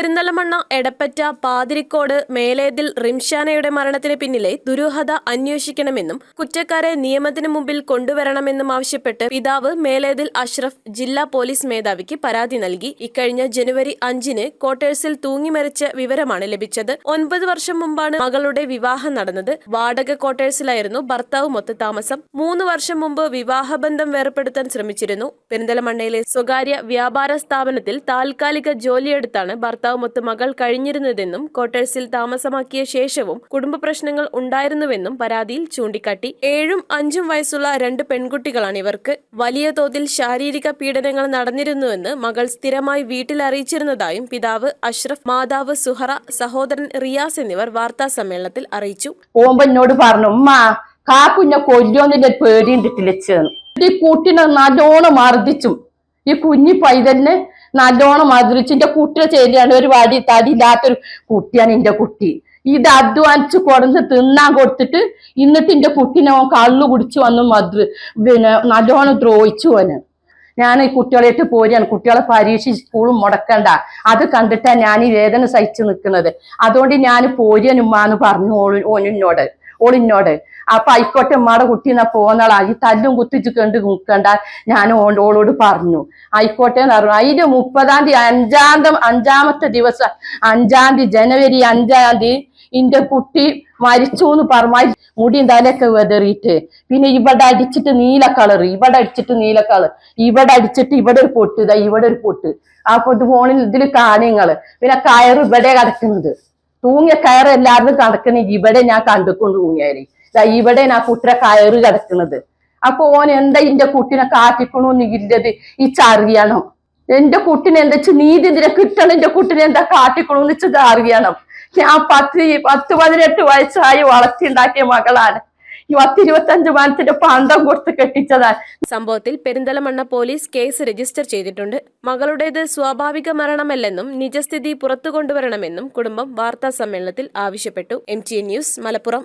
പെരിന്തലമണ്ണ എടപ്പറ്റ പാതിരിക്കോട് മേലേതിൽ റിംഷാനയുടെ മരണത്തിന് പിന്നിലെ ദുരൂഹത അന്വേഷിക്കണമെന്നും കുറ്റക്കാരെ നിയമത്തിന് മുമ്പിൽ കൊണ്ടുവരണമെന്നും ആവശ്യപ്പെട്ട് പിതാവ് മേലേതിൽ അഷ്റഫ് ജില്ലാ പോലീസ് മേധാവിക്ക് പരാതി നൽകി. ഇക്കഴിഞ്ഞ ജനുവരി അഞ്ചിന് ക്വാർട്ടേഴ്സിൽ തൂങ്ങിമരിച്ച വിവരമാണ് ലഭിച്ചത്. ഒൻപത് വർഷം മുമ്പാണ് മകളുടെ വിവാഹം നടന്നത്. വാടക ക്വാർട്ടേഴ്സിലായിരുന്നു ഭർത്താവ് മൊത്ത താമസം. മൂന്ന് വർഷം മുമ്പ് വിവാഹബന്ധം വേർപ്പെടുത്താൻ ശ്രമിച്ചിരുന്നു. പെരിന്തലമണ്ണയിലെ സ്വകാര്യ വ്യാപാര സ്ഥാപനത്തിൽ താൽക്കാലിക ജോലിയെടുത്താണ് ഭർത്താവുമൊത്ത് മകൾ കഴിഞ്ഞിരുന്നതെന്നും ക്വാർട്ടേഴ്സിൽ താമസമാക്കിയ ശേഷവും കുടുംബ പ്രശ്നങ്ങൾ ഉണ്ടായിരുന്നുവെന്നും പരാതിയിൽ ചൂണ്ടിക്കാട്ടി. ഏഴും അഞ്ചും വയസ്സുള്ള രണ്ട് പെൺകുട്ടികളാണ് ഇവർക്ക് വലിയ തോതിൽ ശാരീരിക പീഡനങ്ങൾ നടന്നിരുന്നുവെന്ന് മകൾ സ്ഥിരമായി വീട്ടിൽ അറിയിച്ചിരുന്നതായും പിതാവ് അഷ്റഫ് മാതാവ് സുഹറ സഹോദരൻ റിയാസ് എന്നിവർ വാർത്താ സമ്മേളനത്തിൽ അറിയിച്ചു. ഓമ്പന്നോട് പറഞ്ഞു ഉമ്മ കാക്കുഞ്ഞ കൊല്ലോന്നിന്റെ പേടി ഉണ്ടിട്ടില്ലെന്ന് ഈ കുട്ടിനെ നല്ലോണം മർദ്ദിച്ചും. ഈ കുഞ്ഞി പൈതലിനെ നല്ലോണം മധുരിച്ച് എന്റെ കുട്ടിയെ ശരിയാണ് ഒരു വടി തടിയില്ലാത്തൊരു കുട്ടിയാണ് എന്റെ കുട്ടി. ഇത് അധ്വാനിച്ച് കൊടുന്ന് തിന്നാൻ കൊടുത്തിട്ട് ഇന്നിട്ട് എന്റെ കുട്ടിനെ ഓൻ കള്ളു കുടിച്ചു വന്ന് മധുര പിന്നെ നല്ലോണം ദ്രോഹിച്ചു ഓന്. ഞാൻ ഈ കുട്ടികളായിട്ട് പോരുകയാണ്. കുട്ടികളെ പരീക്ഷ സ്കൂളും മുടക്കണ്ട. അത് കണ്ടിട്ടാണ് ഞാൻ ഈ വേദന സഹിച്ചു നിൽക്കുന്നത്. അതുകൊണ്ട് ഞാൻ പോരുകനുമ്മാന്ന് പറഞ്ഞു ഓൾ ഓളിന്നോട് അപ്പൊ ആയിക്കോട്ടെ ഉമ്മാടെ കുട്ടി എന്നാ പോന്നാളാ. ഈ തല്ലും കുത്തിച്ച് കണ്ട് നിൽക്കണ്ട ഞാൻ ഓളോട് പറഞ്ഞു ആയിക്കോട്ടെ എന്ന് പറഞ്ഞു. അതിന്റെ മുപ്പതാം തീയതി അഞ്ചാം അഞ്ചാമത്തെ ദിവസം അഞ്ചാം തീയതി ജനുവരി അഞ്ചാം തീയതി ഇന്റെ കുട്ടി മരിച്ചു എന്ന് പറഞ്ഞു മുടിയും തലയൊക്കെ വെതറിയിട്ട്. പിന്നെ ഇവിടെ അടിച്ചിട്ട് നീല കളർ ഇവിടെ അടിച്ചിട്ട് നീല കളർ ഇവിടെ അടിച്ചിട്ട് ഇവിടെ ഒരു പൊട്ട് ഇതാ ഇവിടെ ഒരു പൊട്ട്. ആ പൊട്ട് ഫോണിൽ ഇതിൽ കാണിയങ്ങൾ പിന്നെ കയറ് ഇവിടെ കിടക്കുന്നത്. തൂങ്ങിയ കയറ് എല്ലാവരും കടക്കണ ഇവിടെ ഞാൻ കണ്ടുകൊണ്ട് തൂങ്ങിയാൽ ഇവിടെ ഞാൻ കുട്ടിയുടെ കയറ് കിടക്കുന്നത് അപ്പൊ ഓൻ എന്താ ഇന്റെ കുട്ടിനെ കാട്ടിക്കണോന്ന് ഇല്ലത് ഈ ചറിയണം എന്റെ കുട്ടിനെ എന്താ വെച്ചാൽ നീതി ഇതിനെ കിട്ടണം? എന്റെ കുട്ടിനെ എന്താ കാട്ടിക്കണോന്ന് വെച്ചത് അറിയണം. ഞാൻ പത്ത് പത്ത് പതിനെട്ട് വയസ്സായി വളർത്തിയുണ്ടാക്കിയ മകളാണ്. ഈ പത്ത് ഇരുപത്തഞ്ച് മനസ്സിന്റെ പന്തം കൊടുത്ത് കെട്ടിച്ചതാണ് സംഭവത്തിൽ പെരിന്തലമണ്ണ പോലീസ് കേസ് രജിസ്റ്റർ ചെയ്തിട്ടുണ്ട്. മകളുടേത് സ്വാഭാവിക മരണമല്ലെന്നും നിജസ്ഥിതി പുറത്തു കൊണ്ടുവരണമെന്നും കുടുംബം വാർത്താ സമ്മേളനത്തിൽ ആവശ്യപ്പെട്ടു. M T news Malappuram.